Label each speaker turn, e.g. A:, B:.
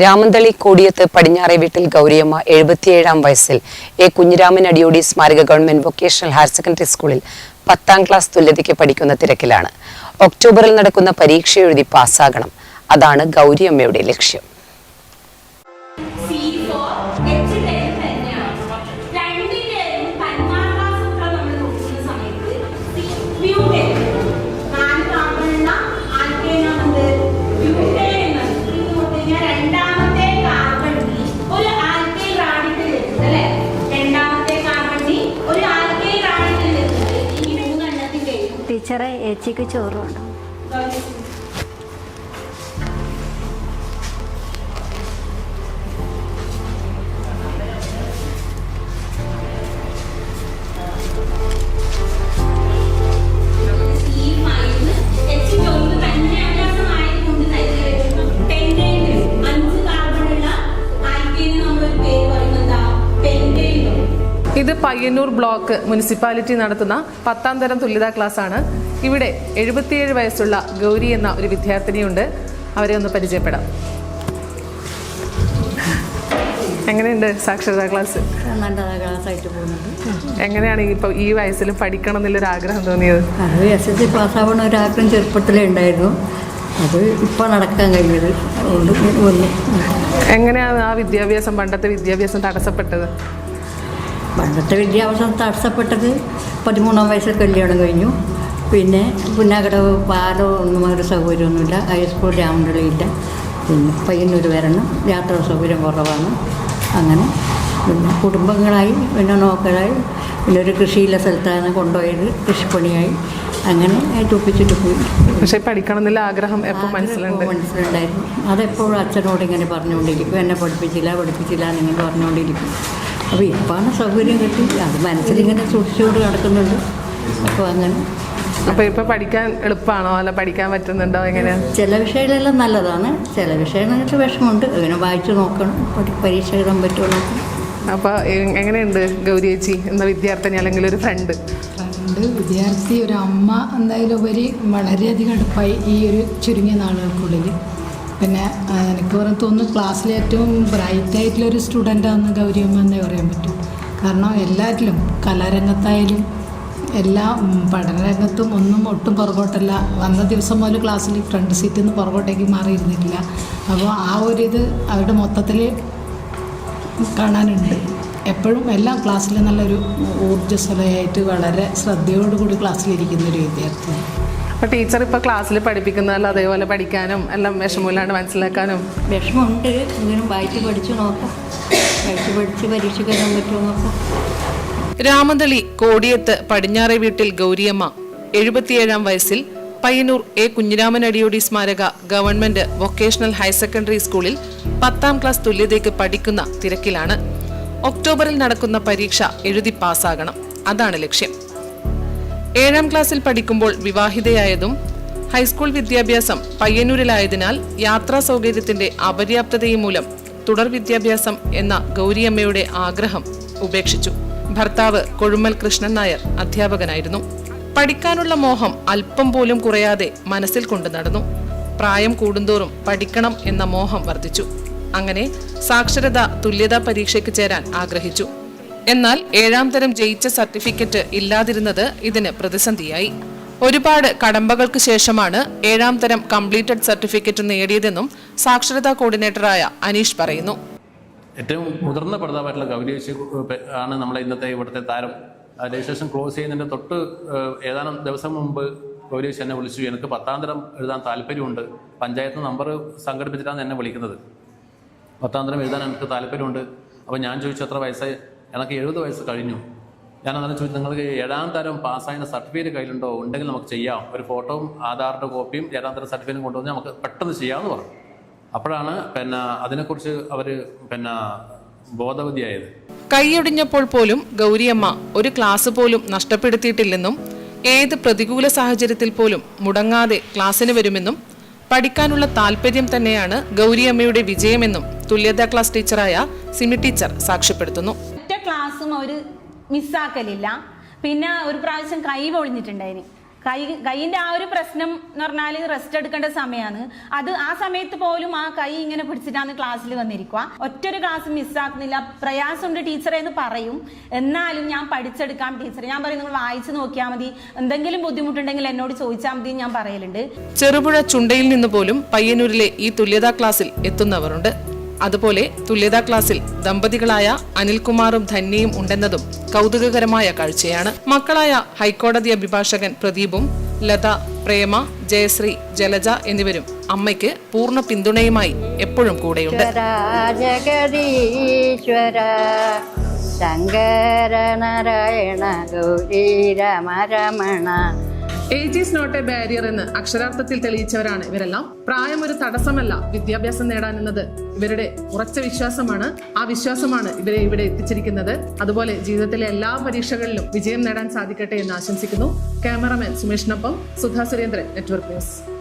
A: രാമന്തളി കോടിയത്ത് പടിഞ്ഞാറെ വീട്ടിൽ ഗൗരിയമ്മ എഴുപത്തിയേഴാം വയസ്സിൽ. എ. കുഞ്ഞിരാമൻ അടിയോടി സ്മാരക ഗവൺമെന്റ് വൊക്കേഷണൽ ഹയർ സെക്കൻഡറി സ്കൂളിൽ പത്താം ക്ലാസ് തുല്യതയ്ക്ക് പഠിക്കുന്ന തിരക്കിലാണ്. ഒക്ടോബറിൽ നടക്കുന്ന പരീക്ഷ എഴുതി പാസ്സാകണം. അതാണ് ഗൗരിയമ്മയുടെ ലക്ഷ്യം.
B: ടീച്ചറെ ഏച്ചിക്ക് ചോറ് വേണം
C: പയ്യന്നൂർ ബ്ലോക്ക് മുനിസിപ്പാലിറ്റി നടത്തുന്ന പത്താം തരം തുല്യതാ ക്ലാസ് ആണ് ഇവിടെ എഴുപത്തിയേഴ് വയസ്സുള്ള ഗൗരി എന്ന ഒരു വിദ്യാർത്ഥിനിയുണ്ട്. അവരെ ഒന്ന് പരിചയപ്പെടാം. എങ്ങനെയുണ്ട് സാക്ഷരതാ ക്ലാസ്?
B: നല്ല ക്ലാസ്സായിട്ട് പോകുന്നുണ്ട്
C: എങ്ങനെയാണ് ഇപ്പോൾ ഈ വയസ്സിൽ പഠിക്കണം എന്നുള്ളൊരു ആഗ്രഹം തോന്നിയത്?
B: അത് എസ് എസ് സി പാസ്സാവണ ഒരാഗ്രഹം ചെറുപ്പത്തിലേ ഉണ്ടായിരുന്നു. അത് ഇപ്പോൾ നടക്കാൻ കഴിഞ്ഞത്. അതുകൊണ്ട് വന്നു.
C: എങ്ങനെയാണ് ആ വിദ്യാഭ്യാസം പണ്ടത്തെ വിദ്യാഭ്യാസം തടസ്സപ്പെട്ടത്?
B: പണ്ടത്തെ വിദ്യാഭ്യാസം തടസ്സപ്പെട്ടത് പതിമൂന്നാം വയസ്സിൽ കല്യാണം കഴിഞ്ഞു. പിന്നെ പുന്നാകടവ് പാലോ ഒന്നും ഒരു സൗകര്യമൊന്നുമില്ല. ഹൈസ്കൂൾ രാമണ്ടളിയില്ല പിന്നെ പയ്യന്നൂർ വരണം. യാത്രാ സൗകര്യം കുറവാണ്. അങ്ങനെ പിന്നെ കുടുംബങ്ങളായി പിന്നെ നോക്കലായി. പിന്നെ ഒരു കൃഷിയിലെ സ്ഥലത്താണ് കൊണ്ടുപോയത്. കൃഷിപ്പണിയായി. അങ്ങനെ തുപ്പിച്ചിട്ട് പോയി.
C: പക്ഷേ പഠിക്കണം എന്നുള്ള ആഗ്രഹം എപ്പോൾ മനസ്സിലുണ്ട്?
B: മനസ്സിലുണ്ടായിരുന്നു. അതെപ്പോഴും അച്ഛനോട് ഇങ്ങനെ പറഞ്ഞുകൊണ്ടിരിക്കും. എന്നെ പഠിപ്പിച്ചില്ല പഠിപ്പിച്ചില്ല എന്നിങ്ങനെ പറഞ്ഞുകൊണ്ടിരിക്കും. അപ്പോൾ ഇപ്പാണ് സൗകര്യം കിട്ടി. അത് മനസ്സിലിങ്ങനെ സൂക്ഷിച്ചുകൊണ്ട് നടക്കുന്നുണ്ട് അപ്പോൾ അങ്ങനെ.
C: അപ്പോൾ ഇപ്പോൾ പഠിക്കാൻ എളുപ്പമാണോ അല്ല പഠിക്കാൻ പറ്റുന്നുണ്ടോ? എങ്ങനെയാണ്
B: ചില വിഷയങ്ങളെല്ലാം നല്ലതാണ്. ചില വിഷയങ്ങൾക്ക് വിഷമമുണ്ട്. അങ്ങനെ വായിച്ചു നോക്കണം. പഠി പരീക്ഷ എഴുതാൻ പറ്റുമോ നോക്കണം
C: അപ്പോൾ എങ്ങനെയുണ്ട് ഗൗരി ചേച്ചി? എന്ന വിദ്യാർത്ഥിനി അല്ലെങ്കിൽ ഒരു ഫ്രണ്ട്
D: ഫ്രണ്ട് വിദ്യാർത്ഥി ഒരു അമ്മ എന്നതിലുപരി വളരെയധികം അടുപ്പായി ഈ ഒരു ചുരുങ്ങിയ നാളുകൾക്കുള്ളിൽ പിന്നെ എനിക്ക് പറയാൻ തോന്നുന്നു ക്ലാസ്സിലെ ഏറ്റവും ബ്രൈറ്റ് ആയിട്ടുള്ള ഒരു സ്റ്റുഡന്റാണെന്ന് ഗൗരിയമ്മ എന്നേ പറയാൻ പറ്റും. കാരണം എല്ലാറ്റിലും കലാരംഗത്തായാലും എല്ലാ പഠനരംഗത്തും ഒന്നും ഒട്ടും പുറകോട്ടല്ല. വന്ന ദിവസം മുതൽ ക്ലാസ്സിൽ ഫ്രണ്ട് സീറ്റിൽ നിന്ന് പുറകോട്ടേക്ക് മാറിയിരുന്നില്ല അപ്പോൾ ആ ഒരു ഇത് അവരുടെ മൊത്തത്തിൽ കാണാനുണ്ട്. എപ്പോഴും എല്ലാം ക്ലാസ്സിൽ നല്ലൊരു ഊർജസ്വലയായിട്ട് വളരെ ശ്രദ്ധയോടുകൂടി ക്ലാസ്സിലിരിക്കുന്ന ഒരു വിദ്യാർത്ഥിയാണ്.
C: അപ്പോൾ ടീച്ചർ ഇപ്പോൾ ക്ലാസ്സിൽ പഠിപ്പിക്കുന്നതല്ല അതേപോലെ പഠിക്കാനും എല്ലാം വിഷമമില്ലാണ്ട് മനസ്സിലാക്കാനും.
B: വിഷമമുണ്ട്. ഇങ്ങനെ വായിച്ച് പഠിച്ചു നോക്കാം. വായിച്ച് പഠിച്ച് പരീക്ഷയ്ക്ക് എഴുതാൻ പറ്റുമോ നോക്കാം.
C: രാമന്തളി കോടിയത്ത് പടിഞ്ഞാറെ വീട്ടിൽ ഗൗരിയമ്മ. എഴുപത്തിയേഴാം വയസ്സിൽ പയ്യന്നൂർ എ. കുഞ്ഞിരാമൻ അടിയോടി സ്മാരക ഗവൺമെന്റ് വൊക്കേഷണൽ ഹയർ സെക്കൻഡറി സ്കൂളിൽ പത്താം ക്ലാസ് തുല്യതയ്ക്ക് പഠിക്കുന്ന തിരക്കിലാണ്. ഒക്ടോബറിൽ നടക്കുന്ന പരീക്ഷ എഴുതി പാസ്സാകണം. അതാണ് ലക്ഷ്യം. ഏഴാം ക്ലാസ്സിൽ പഠിക്കുമ്പോൾ വിവാഹിതയായതും ഹൈസ്കൂൾ വിദ്യാഭ്യാസം പയ്യന്നൂരിലായതിനാൽ യാത്രാ സൗകര്യത്തിന്റെ അപര്യാപ്തതയും മൂലം തുടർ വിദ്യാഭ്യാസം എന്ന ഗൗരിയമ്മയുടെ ആഗ്രഹം ഉപേക്ഷിച്ചു. ഭർത്താവ് കൊഴുമൽ കൃഷ്ണൻ നായർ അധ്യാപകനായിരുന്നു. പഠിക്കാനുള്ള മോഹം അല്പം പോലും കുറയാതെ മനസ്സിൽ കൊണ്ടു നടന്നു. പ്രായം കൂടുന്തോറും പഠിക്കണം എന്ന മോഹം വർദ്ധിച്ചു. അങ്ങനെ സാക്ഷരത തുല്യതാ പരീക്ഷയ്ക്ക് ചേരാൻ ആഗ്രഹിച്ചു. എന്നാൽ ഏഴാം തരം ജയിച്ച സർട്ടിഫിക്കറ്റ് ഇല്ലാതിരുന്നത് ഇതിന് പ്രതിസന്ധിയായി. ഒരുപാട് കടമ്പകൾക്ക് ശേഷമാണ് ഏഴാം തരം കംപ്ലീറ്റഡ് സർട്ടിഫിക്കറ്റ് നേടിയതെന്നും സാക്ഷരതാ കോർഡിനേറ്ററായ അനീഷ് പറയുന്നു.
E: ഏറ്റവും മുതിർന്ന പ്രതാപമായിട്ടുള്ള ഗൗരി ആണ് നമ്മളെ ഇന്നത്തെ ഇവിടുത്തെ താരം. രജിസ്ട്രേഷൻ ക്ലോസ് ചെയ്യുന്നതിന്റെ തൊട്ട് ഏതാനും ദിവസം മുമ്പ് ഗൗരീഷ് എന്നെ വിളിച്ചു. എനിക്ക് പത്താം തരം എഴുതാൻ താല്പര്യമുണ്ട്. പഞ്ചായത്ത് നമ്പർ സംഘടിപ്പിച്ചിട്ടാണ് എന്നെ വിളിക്കുന്നത്. പത്താം തരം എഴുതാൻ എനിക്ക് താല്പര്യമുണ്ട്. അപ്പോൾ ഞാൻ ചോദിച്ചു എത്ര വയസ്സായി? എനിക്ക് എഴുപത് വയസ്സ് കഴിഞ്ഞു. ഞാൻ അന്നേരം ചോദിച്ചു നിങ്ങൾക്ക് ഏഴാം തരം പാസ്സായതിന്റെ സർട്ടിഫിക്കറ്റ് കയ്യിലുണ്ടോ? ഉണ്ടെങ്കിൽ നമുക്ക് ചെയ്യാം. ഒരു ഫോട്ടോയും ആധാറിന്റെ കോപ്പിയും ഏഴാം തരം സർട്ടിഫിക്കറ്റും കൊണ്ടുവന്ന് നമുക്ക് പെട്ടെന്ന് ചെയ്യാമെന്ന് പറഞ്ഞു. അപ്പോഴാണ് പിന്നെ അതിനെക്കുറിച്ച് അവർ പിന്നെ ബോധവതിയായത്.
C: കൈയൊടിഞ്ഞപ്പോൾ പോലും ഗൗരിയമ്മ ഒരു ക്ലാസ് പോലും നഷ്ടപ്പെടുത്തിയിട്ടില്ലെന്നും ഏത് പ്രതികൂല സാഹചര്യത്തിൽ പോലും മുടങ്ങാതെ ക്ലാസ്സിന് വരുമെന്നും പഠിക്കാനുള്ള താല്പര്യം തന്നെയാണ് ഗൗരിയമ്മയുടെ വിജയമെന്നും തുല്യതാ ക്ലാസ് ടീച്ചറായ സിമി ടീച്ചർ സാക്ഷ്യപ്പെടുത്തുന്നു.
F: ക്ലാസ്സും അവർ മിസ്സാക്കലില്ല. പിന്നെ ഒരു പ്രാവശ്യം കൈ പൊളിഞ്ഞിട്ടുണ്ടായിന്. കൈ കൈയിന്റെ ആ ഒരു പ്രശ്നം എന്ന് പറഞ്ഞാൽ റെസ്റ്റ് എടുക്കേണ്ട സമയമാണ് അത് ആ സമയത്ത് പോലും ആ കൈ ഇങ്ങനെ പിടിച്ചിട്ടാണ് ക്ലാസ്സിൽ വന്നിരിക്കുക ഒറ്റൊരു ക്ലാസ് മിസ്സാക്കുന്നില്ല പ്രയാസമുണ്ട് ടീച്ചറെ എന്ന് പറയും. എന്നാലും ഞാൻ പഠിച്ചെടുക്കാം ടീച്ചർ ഞാൻ പറയും നിങ്ങൾ വായിച്ചു നോക്കിയാൽ മതി. എന്തെങ്കിലും ബുദ്ധിമുട്ടുണ്ടെങ്കിൽ എന്നോട് ചോദിച്ചാൽ മതി ഞാൻ പറയലുണ്ട്.
C: ചെറുപുഴ ചുണ്ടയിൽ നിന്ന് പോലും പയ്യന്നൂരിലെ ഈ തുല്യതാ ക്ലാസ്സിൽ എത്തുന്നവരുണ്ട്. അതുപോലെ തുല്യതാ ക്ലാസ്സിൽ ദമ്പതികളായ അനിൽകുമാറും ധന്യയും ഉണ്ടെന്നതും കൗതുകകരമായ കാഴ്ചയാണ്. മക്കളായ ഹൈക്കോടതി അഭിഭാഷകൻ പ്രദീപും ലത പ്രേമ ജയശ്രീ ജലജ എന്നിവരും അമ്മയ്ക്ക് പൂർണ പിന്തുണയുമായി എപ്പോഴും കൂടെയുണ്ട്.
B: Jagadeeswara Shankara
C: age is not a barrier എന്ന് അക്ഷരാർത്ഥത്തിൽ തെളിയിച്ചവരാണ് ഇവരെല്ലാം. പ്രായം ഒരു തടസ്സമല്ല വിദ്യാഭ്യാസം നേടാൻ എന്നത്. ഇവരുടെ ഉറച്ച വിശ്വാസമാണ്. ആ വിശ്വാസമാണ് ഇവരെ ഇവിടെ എത്തിച്ചിരിക്കുന്നത്. അതുപോലെ ജീവിതത്തിലെ എല്ലാ പരീക്ഷകളിലും വിജയം നേടാൻ സാധിക്കട്ടെ എന്ന് ആശംസിക്കുന്നു. ക്യാമറമാൻ സുമേഷിനൊപ്പം സുധാ സുരേന്ദ്രൻ നെറ്റ്വർക്ക് ന്യൂസ്